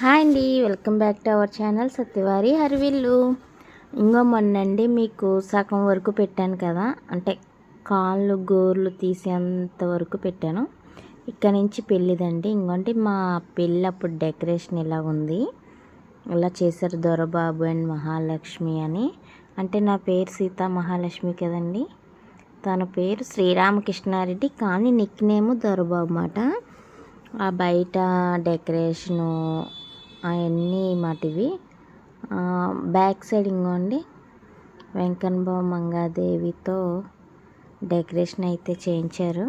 Hi అండి welcome back to our channel Satyavari Harivillu. ఇంకో మొన్నండి మీకు సగం వరకు పెట్టాను కదా అంటే కాళ్ళు గోర్లు తీసేంత వరకు పెట్టాను. ఇక్కడ నుంచి పెళ్ళిదండి. ఇంకోటి మా పెళ్ళి అప్పుడు డెకరేషన్ ఇలా ఉంది. ఇలా చేశారు దొరబాబు అండ్ మహాలక్ష్మి అని. అంటే నా పేరు సీతా మహాలక్ష్మి కదండి. తన పేరు శ్రీరామకృష్ణారెడ్డి కానీ నిక్ నేమ్ దొరబాబు మాట ఆ బయట డెకరేషను అవన్నీ మాటివి. బ్యాక్ సైడ్ ఇంకోండి వెంకన్బాబు మంగాదేవితో డెకరేషన్ అయితే చేయించారు.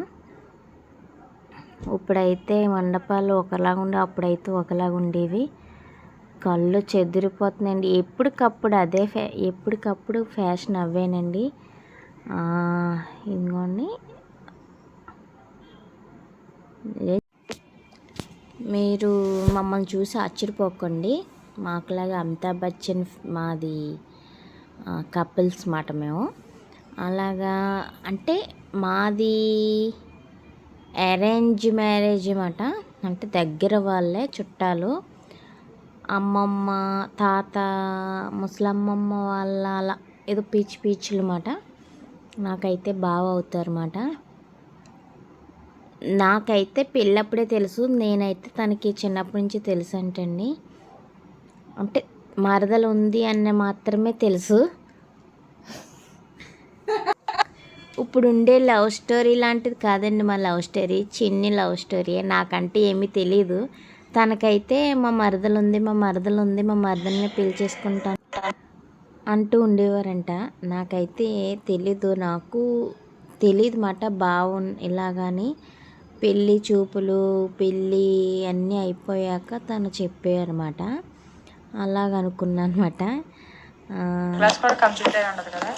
ఇప్పుడైతే మండపాలు ఒకలాగా ఉండే అప్పుడైతే ఒకలాగా ఉండేవి. కళ్ళు చెదిరిపోతున్నాయండి. ఎప్పటికప్పుడు అదే ఫ్యా ఎప్పటికప్పుడు ఫ్యాషన్ అవేనండి ఇంకోండి మీరు మమ్మల్ని చూసి ఆశ్చర్యపోకండి. మాకులాగా అమితాబ్ బచ్చన్ మాది కపుల్స్ మాట మేము. అలాగా అంటే మాది అరేంజ్ మ్యారేజ్ అనమాట అంటే దగ్గర వాళ్ళే చుట్టాలు. అమ్మమ్మ తాత ముసలమ్మమ్మ వాళ్ళ అలా ఏదో పీచు పీచులు అనమాట నాకైతే బాగా అవుతారు అన్నమాట నాకైతే పెళ్ళప్పుడే తెలుసు నేనైతే తనకి చిన్నప్పటి నుంచి తెలుసు అంటండి అంటే మరదలు ఉంది అన్న మాత్రమే తెలుసు. ఇప్పుడు ఉండే లవ్ స్టోరీ లాంటిది కాదండి మా లవ్ స్టోరీ చిన్ని లవ్ స్టోరీ. నాకంటే ఏమీ తెలియదు తనకైతే మా మరదలు ఉంది మా మరదలు ఉంది మా మరదల్ని పెళ్ళి అంటూ ఉండేవారంట. నాకైతే తెలీదు నాకు తెలియదు మాట బాగు ఇలాగని. పెళ్ళి చూపులు పెళ్ళి అన్నీ అయిపోయాక తను చెప్పారన్నమాట అలాగ అనుకున్నాను అనమాట క్లాస్ కూడా కంప్లీట్ అయి ఉండదు కదా?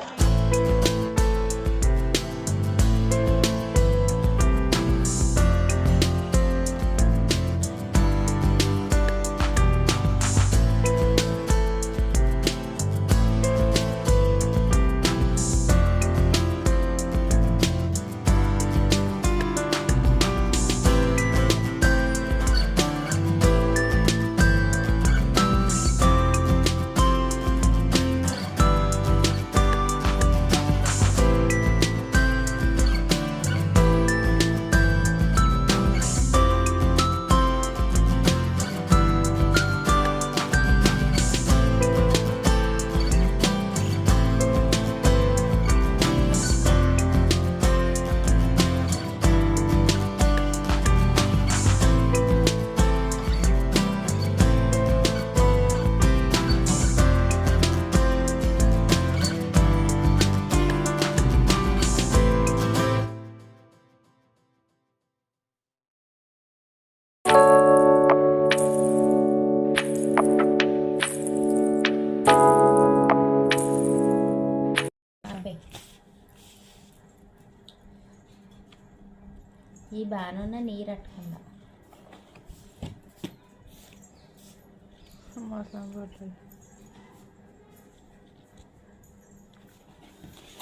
ఈ బాగానున్న నీరు అట్టకుండా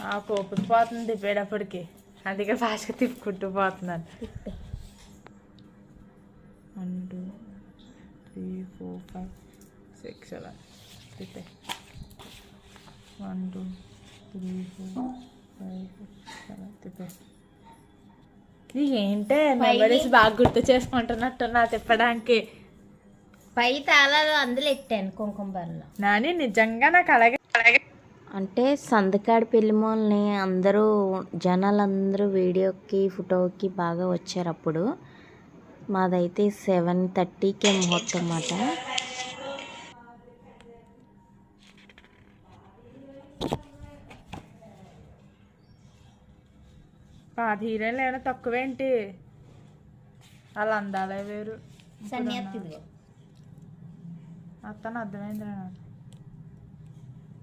ఆ కోపం పోతుంది తిప్పేటప్పటికి. అందుకే ఫాస్ట్గా తిప్పుకుంటూ పోతున్నాను. One two three four five six అలా తిప్పే. One two three four five six seven. తిప్పే. ఏంటే మెమరీస్ బాగా గుర్తు చేసుకుంటున్నట్టు నా తిప్పడానికి. పై తాళాలు అందులో ఎట్టాను కుంకుమ బర్రెలో నాని నిజంగా నాకు అలాగే అలాగే అంటే సందకాడి పెళ్ళిమోల్ని అందరూ జనాలందరూ వీడియోకి ఫోటోకి బాగా వచ్చారు అప్పుడు. మాదైతే సెవెన్ థర్టీకే ముహూర్తం అన్నమాట. పాత హీరోయిన్లు ఏమైనా తక్కువేంటి? వాళ్ళ అందాలే వేరు. అత్తను అర్థమైంది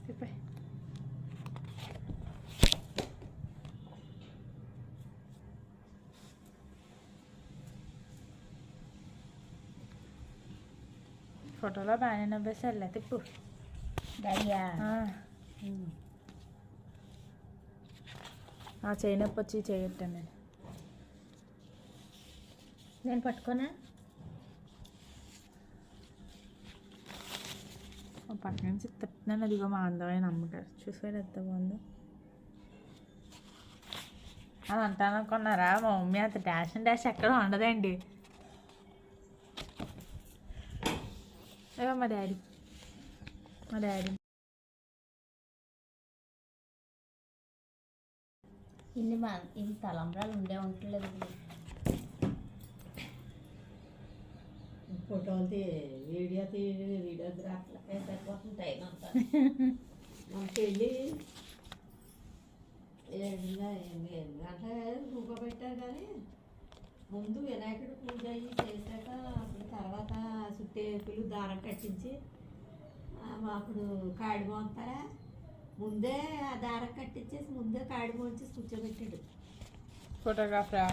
తిప్పే. ఫోటోలో బాగానే నవ్వేసి వెళ్ళే తిప్పు ఆ. ఆ నొప్పి వచ్చి చేయట్టాను నేను? నేను పట్టుకోనా? పక్క నుంచి తిప్పుతున్నాను అదిగో మా అందమైన అమ్మగారు. చూసాడు ఎంత బాగుందో? అని అంటాను అనుకున్నారా మా మమ్మీ అంత డాష్ అండ్ డాష్ ఎక్కడ ఉండదండి. మా డాడీ. మా డాడీ. ఇన్ని మా ఇన్ని తలంబ్రాలు ఉండే ఉండలేదు ఫోటోలు తీ వీడియో తీ వీడియోగ్రాఫర్లకే సరిపోతుంది టైం అంతా మన పెళ్ళి ఏడు గంట రూప పెట్టారు కానీ ముందు వినాయకుడు పూజ అయ్యి చేశాక అప్పుడు తర్వాత చుట్టేపులు దారం కట్టించి అప్పుడు కాడి మోస్తారా ముందే ఆ దారం కట్టించేసి ముందే కాడి మోంచేసి కూర్చోబెట్టాడు. ఫోటోగ్రాఫరా?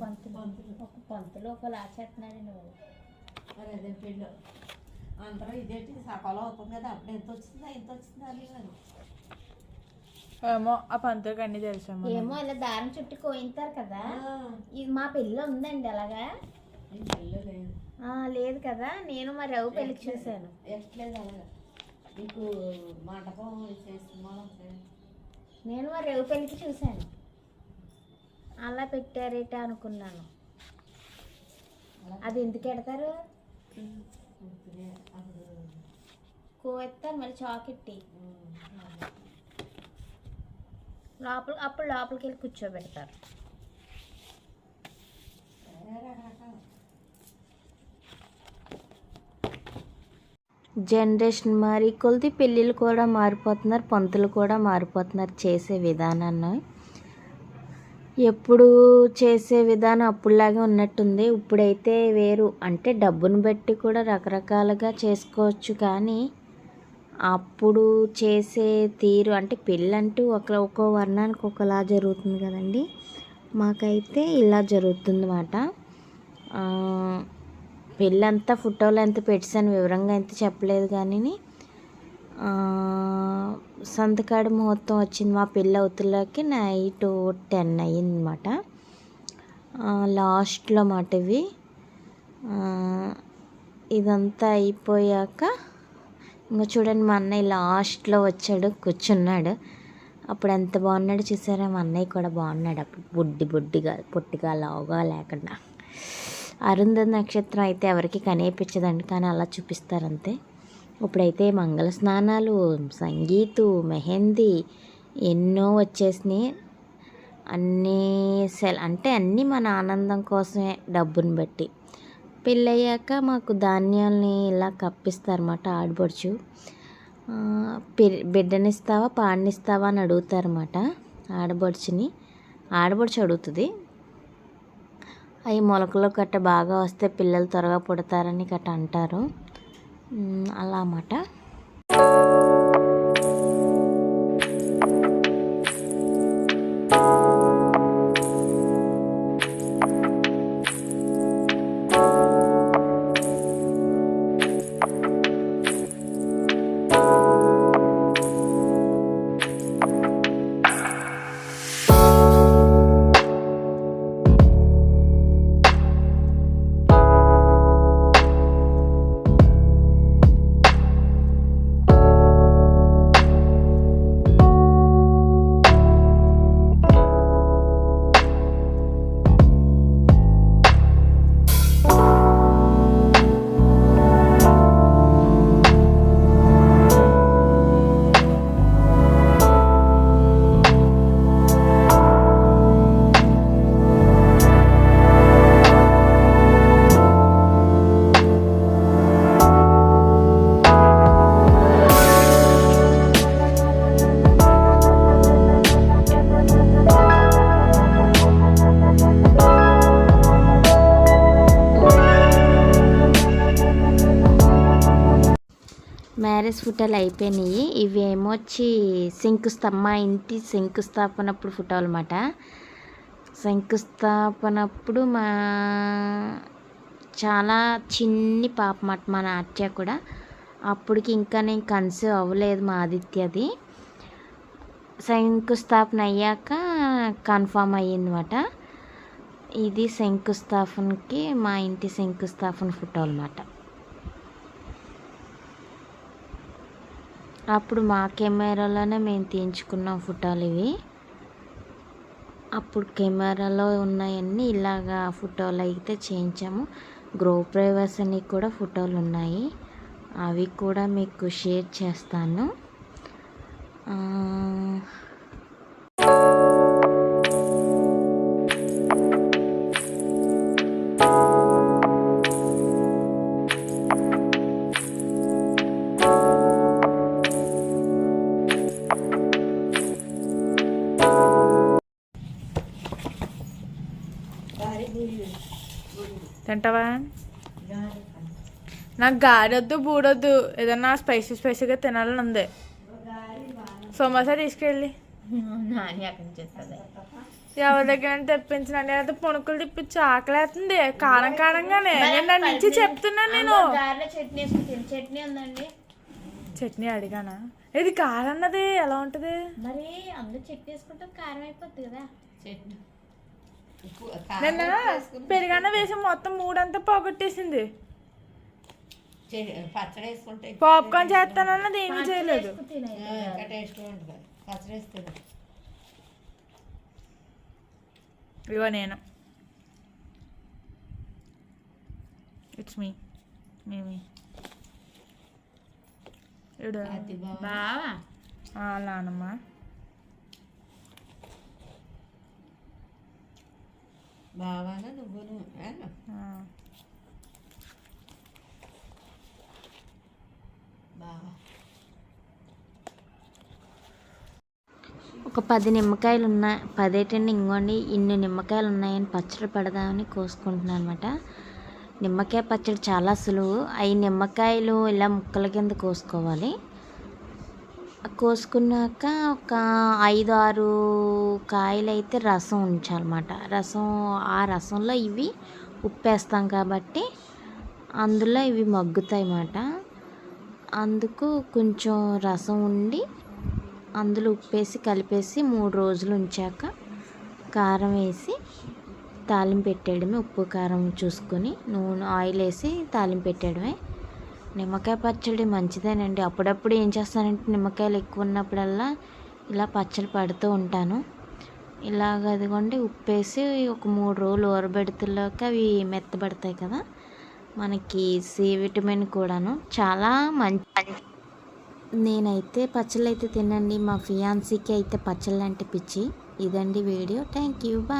పంతులు. ఒక పంతులు ఒకలా చేస్తున్నాడండి బాబు. మరి అదే పెళ్ళి? అందరూ ఇదేంటి సకాలం అవుతుంది కదా అప్పుడు ఎంత వచ్చిందా ఎంత వచ్చిందా అని మరి. ఏమో ఆ పంతులకి అన్నీ తెలుసమ్మా ఏమో ఇలా దారం చుట్టూ కోయింతారు కదా. ఇది మా పెళ్ళి ఉందండి అలాగా? ఈ పెళ్ళి లేదు. ఆ, లేదు కదా నేను మా రవి పెళ్ళికి చూశాను. ఎట్లేదు అలాగా నీకు మండపం చేస్తున్నాం నేను రవి పెళ్ళికి చూశాను. అలా పెట్టారేట అనుకున్నాను. అది ఎందుకు పెడతారు? కోస్తారు మరి చాకెట్టి. లోపల అప్పుడు లోపలికి వెళ్ళి కూర్చోబెడతారు. రకరకాలు జనరేషన్ మారి కొలిది పెళ్ళిళ్ళు కూడా మారిపోతున్నారు పంతులు కూడా మారిపోతున్నారు చేసే విధానాన్ని. ఎప్పుడు చేసే విధానం అప్పుడులాగే ఉన్నట్టుంది. ఇప్పుడైతే వేరు. అంటే డబ్బును బట్టి కూడా రకరకాలుగా చేసుకోవచ్చు కానీ అప్పుడు చేసే తీరు అంటే పెళ్ళంటూ ఒక ఒక్కో వర్ణానికి ఒకలా జరుగుతుంది కదండి. మాకైతే ఇలా జరుగుతుంది అన్నమాట పెళ్ళంతా ఫోటోలు ఎంత పెట్టాను వివరంగా ఎంత చెప్పలేదు కానీ సంతకాడి ముహూర్తం వచ్చింది మా పెళ్ళి అవుతులకి నైట్ టెన్ అయ్యిందన్నమాట. లాస్ట్లో మాట ఇవి. ఇదంతా అయిపోయాక ఇంకా చూడండి మా అన్నయ్య లాస్ట్లో వచ్చాడు కూర్చున్నాడు. అప్పుడు ఎంత బాగున్నాడు చూసారా? మా అన్నయ్య కూడా బాగున్నాడు. అప్పుడు బుడ్డి బుడ్డిగా పొట్టిగా లావుగా లేకుండా. అరుంధ నక్షత్రం అయితే ఎవరికి కనిపించదండి కానీ అలా చూపిస్తారు అంతే ఇప్పుడైతే మంగళ స్నానాలు సంగీతు మెహందీ ఎన్నో వచ్చేసినాయి. అన్నీ సెల్ అంటే అన్నీ మన ఆనందం కోసమే డబ్బుని బట్టి. పెళ్ళయ్యాక మాకు ధాన్యాల్ని ఇలా కప్పిస్తారన్నమాట ఆడబడుచు. పి- బిడ్డనిస్తావా పాడినిస్తావా అని అడుగుతారన్నమాట ఆడబడుచుని. ఆడబడుచు అడుగుతుంది. అవి మొలకలు గట్ట బాగా వస్తే పిల్లలు త్వరగా పుడతారని గట్ట అంటారు. అలా అన్నమాట. ఫోటోలు అయిపోయినాయి. ఇవేమో వచ్చి శంకుస్థాపన మా ఇంటి శంకుస్థాపనప్పుడు ఫోటోలు అనమాట శంకుస్థాపనప్పుడు మా చాలా చిన్ని పాప మాట మా నాట్య కూడా. అప్పటికి ఇంకా నేను కన్సీవ్ అవ్వలేదు మా ఆదిత్యది. శంకుస్థాపన అయ్యాక కన్ఫామ్ అయ్యిందన్నమాట ఇది శంకుస్థాపనకి మా ఇంటి శంకుస్థాపన ఫోటో అనమాట అప్పుడు మా కెమెరాలోనే మేము తీయించుకున్న ఫోటోలు ఇవి. అప్పుడు కెమెరాలో ఉన్నాయన్నీ ఇలాగా ఫోటోలు అయితే చేయించాము. గ్రో ప్రైవర్స్ అని కూడా ఫోటోలు ఉన్నాయి. అవి కూడా మీకు షేర్ చేస్తాను. తింటావా? నాకు గారొద్దు బూడొద్దు ఏదన్నా స్పైసీ స్పైసీగా తినాలని ఉంది సమోసా తీసుకెళ్ళి ఎవరి దగ్గర తెప్పించిన అయితే పుణుకులు తిప్పించి ఆకలేస్తుంది కారం కారంగానే. నేను నుంచి చెప్తున్నాను నేను. చట్నీ చట్నీ ఉందండి? చట్నీ అడిగానా? ఇది కారం అన్నది ఎలా ఉంటది? మరి అందరూ చట్నీ వేసుకుంటే కారం అయిపోద్ది కదా. ఉప్పు నిన్న పెరిగాన వేసి మొత్తం మూడంతా పోగొట్టేసింది. పాప్కార్న్ చేస్తానన్నది ఏమీ చేయలేదు. ఇగో నేను. ఇట్స్ మీ మేమి బావా. నానమ్మ బాగానే నువ్వును? ఒక పది నిమ్మకాయలు ఉన్నాయి పదేటండి ఇంకోండి ఇన్ని నిమ్మకాయలు ఉన్నాయని పచ్చడి పెడదామని కోసుకుంటున్నాను అనమాట నిమ్మకాయ పచ్చడి చాలా సులువు. అవి నిమ్మకాయలు ఇలా ముక్కల కింద కోసుకోవాలి. కోసుకున్నాక ఒక ఐదు ఆరు కాయలు అయితే రసం ఉంచాలన్నమాట. రసం ఆ రసంలో ఇవి ఉప్పేస్తాం కాబట్టి అందులో ఇవి మగ్గుతాయి అన్నమాట అందుకు కొంచెం రసం ఉండి అందులో ఉప్పేసి కలిపేసి మూడు రోజులు ఉంచాక కారం వేసి తాలింపు పెట్టేయడమే. ఉప్పు కారం చూసుకొని నూనె ఆయిల్ వేసి తాలింపు పెట్టేయడమే. నిమ్మకాయ పచ్చడి మంచిదేనండి. అప్పుడప్పుడు ఏం చేస్తానంటే నిమ్మకాయలు ఎక్కువ ఉన్నప్పుడల్లా ఇలా పచ్చడి పడుతూ ఉంటాను. ఇలాగ అదిగోండి ఉప్పేసి ఒక మూడు రోజులు ఊరబెడుతులోకి అవి మెత్తబడతాయి కదా. మనకి సి విటమిన్ కూడాను చాలా మంచి నేనైతే పచ్చళ్ళు అయితే తినండి మా ఫియాన్సీకి అయితే పచ్చళ్ళు అంటే పిచ్చి. ఇదండి వీడియో. Thank you. బాయ్.